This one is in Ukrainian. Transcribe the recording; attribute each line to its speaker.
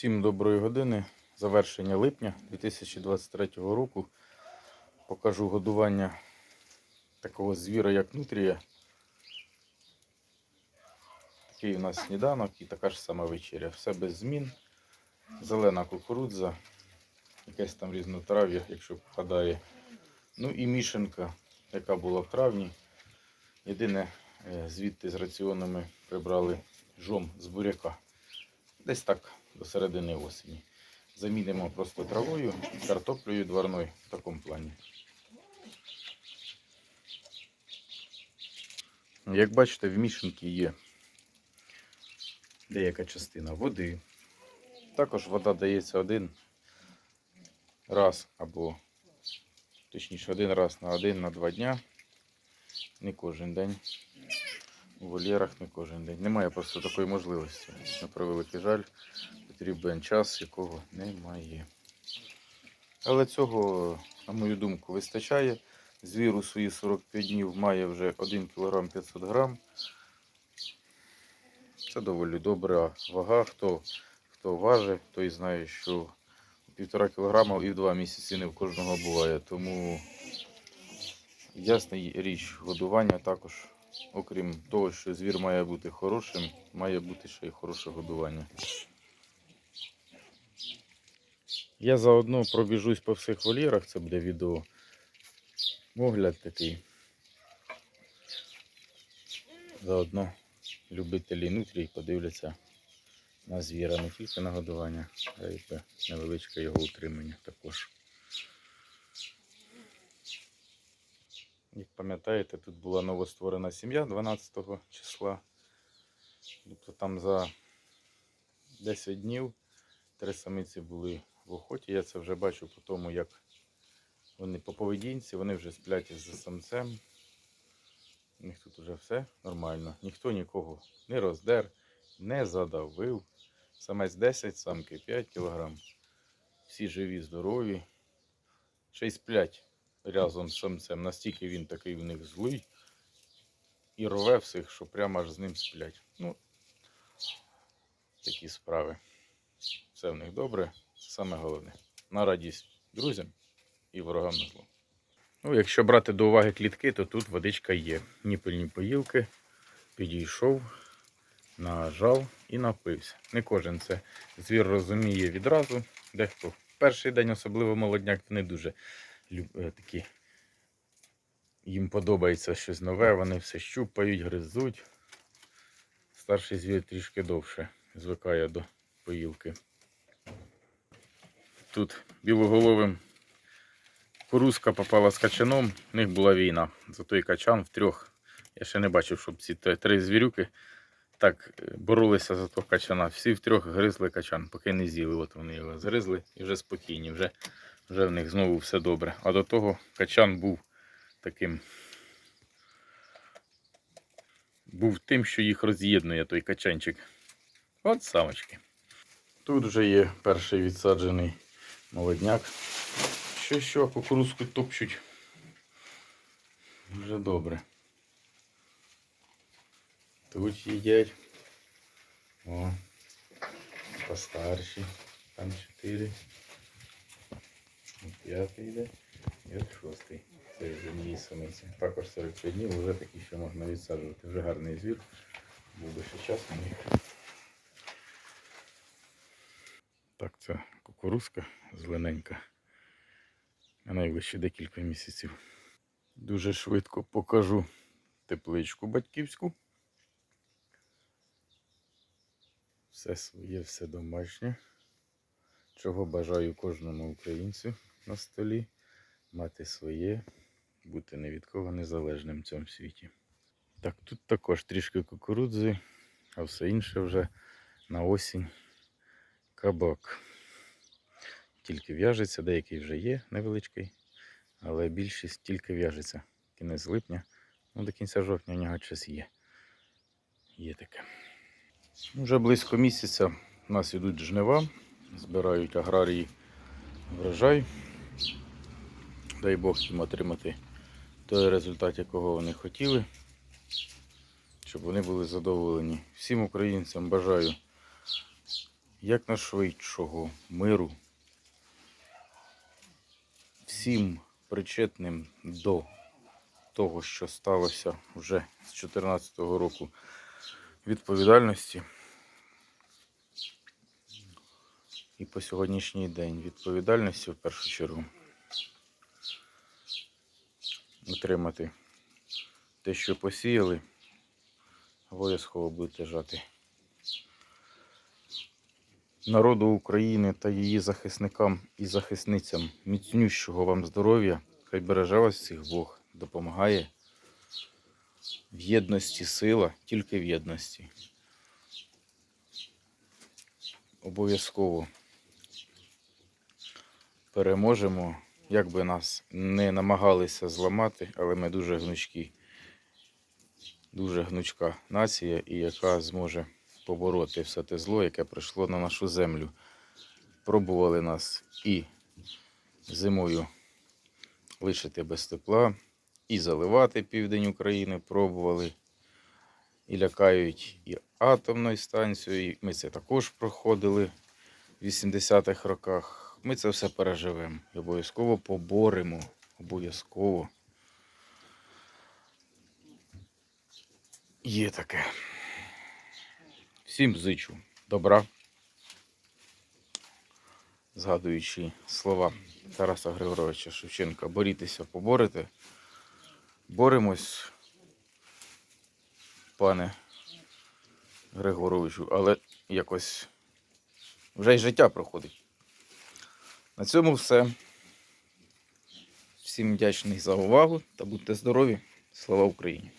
Speaker 1: Всім доброї години. Завершення липня 2023 року. Покажу годування такого звіра, як нутрія. Такий у нас сніданок і така ж сама вечеря. Все без змін. Зелена кукурудза, якесь там різнотрав'я, якщо попадає. Ну і мішанка, яка була в травні. Єдине, е, звідти з раціонами прибрали жом з буряка. Десь так до середини осені. Замінимо просто травою, картоплею дверною в такому плані. Як бачите, в мішанці є деяка частина води. Також вода дається один раз або точніше один раз на один на два дня. Не кожен день. У вольєрах не кожен день. Немає просто такої можливості. На превеликий жаль, потрібен час, якого немає. Але цього, на мою думку, вистачає. Звір у свої 45 днів має вже 1 кг 500 грам. Це доволі добра вага. Хто, хто важить, той знає, що 1,5 кг і в 2 місяці не в кожного буває. Тому ясна річ, годування також окрім того, що звір має бути хорошим, має бути ще й хороше годування. Я заодно пробіжусь по всіх вольєрах, це буде відео. Огляд такий. Заодно любителі нутрій подивляться на звіра не тільки на годування, а й невеличке його утримання також. Як пам'ятаєте, тут була новостворена сім'я 12 числа. Тобто там за 10 днів три самиці були в охоті. Я це вже бачу по тому, як вони по поведінці, вони вже сплять із самцем. У них тут вже все нормально. Ніхто нікого не роздер, не задавив. Самець 10, самки 5 кг. Всі живі, здорові. Ще й сплять разом з самцем. Настільки він такий в них злий і рве всіх, що прямо аж з ним сплять. Ну, такі справи. Все в них добре. Це саме головне. На радість друзям і ворогам на зло. Ну, якщо брати до уваги клітки, то тут водичка є. Ніпельні поїлки. Підійшов, нажав і напився. Не кожен це звір розуміє відразу. Дехто перший день, особливо молодняк, не дуже такі. Їм подобається щось нове, вони все щупають, гризуть. Старший звір трішки довше звикає до поїлки. Тут білоголовим кукурузка попала з качаном, в них була війна. За той качан в трьох. Я ще не бачив, щоб ці три- звірюки так е, боролися за того качана. Всі втрьох гризли качан, поки не з'їли. От вони його згризли і вже спокійні, вже, вже в них знову все добре. А до того качан був таким. Був тим, що їх роз'єднує той качанчик. От самочки. Тут вже є перший відсаджений молодняк. Що що, кукурузку топчуть. Вже добре. Тут їдять. О, постарші. Там чотири. П'ятий йде. І от шостий. Це мої самиці. Також 45 днів вже такі, що можна відсаджувати. Вже гарний звір. Був би ще час на них. Так, це кукурузка зелененька. На найближчі декілька місяців. Дуже швидко покажу тепличку батьківську. Все своє, все домашнє. Чого бажаю кожному українцю на столі. Мати своє, бути ні від кого незалежним в цьому світі. Так, тут також трішки кукурудзи, а все інше вже на осінь кабак. Тільки в'яжеться, деякий вже є невеличкий, але більшість тільки в'яжеться. Кінець липня, ну до кінця жовтня у нього час є. Є таке. Вже близько місяця у нас йдуть жнива, збирають аграрії врожай. Дай Бог їм отримати той результат, якого вони хотіли, щоб вони були задоволені. Всім українцям бажаю якнайшвидшого миру всім причетним до того, що сталося вже з 2014 року відповідальності. І по сьогоднішній день відповідальності в першу чергу отримати те, що посіяли, обов'язково будете жати. Народу України та її захисникам і захисницям міцнющого вам здоров'я, хай береже вас всіх Бог, допомагає. В єдності сила, тільки в єдності. Обов'язково переможемо, як би нас не намагалися зламати, але ми дуже гнучкі, дуже гнучка нація, і яка зможе побороти все те зло, яке прийшло на нашу землю. Пробували нас і зимою лишити без тепла, і заливати південь України пробували, і лякають і атомною станцією. Ми це також проходили в 80-х роках. Ми це все переживемо обов'язково поборемо. Обов'язково. Є таке. Всім зичу добра. Згадуючи слова Тараса Григоровича Шевченка, борітеся, поборете. Боремось, пане Григоровичу, але якось вже й життя проходить. На цьому все. Всім вдячний за увагу та будьте здорові. Слава Україні!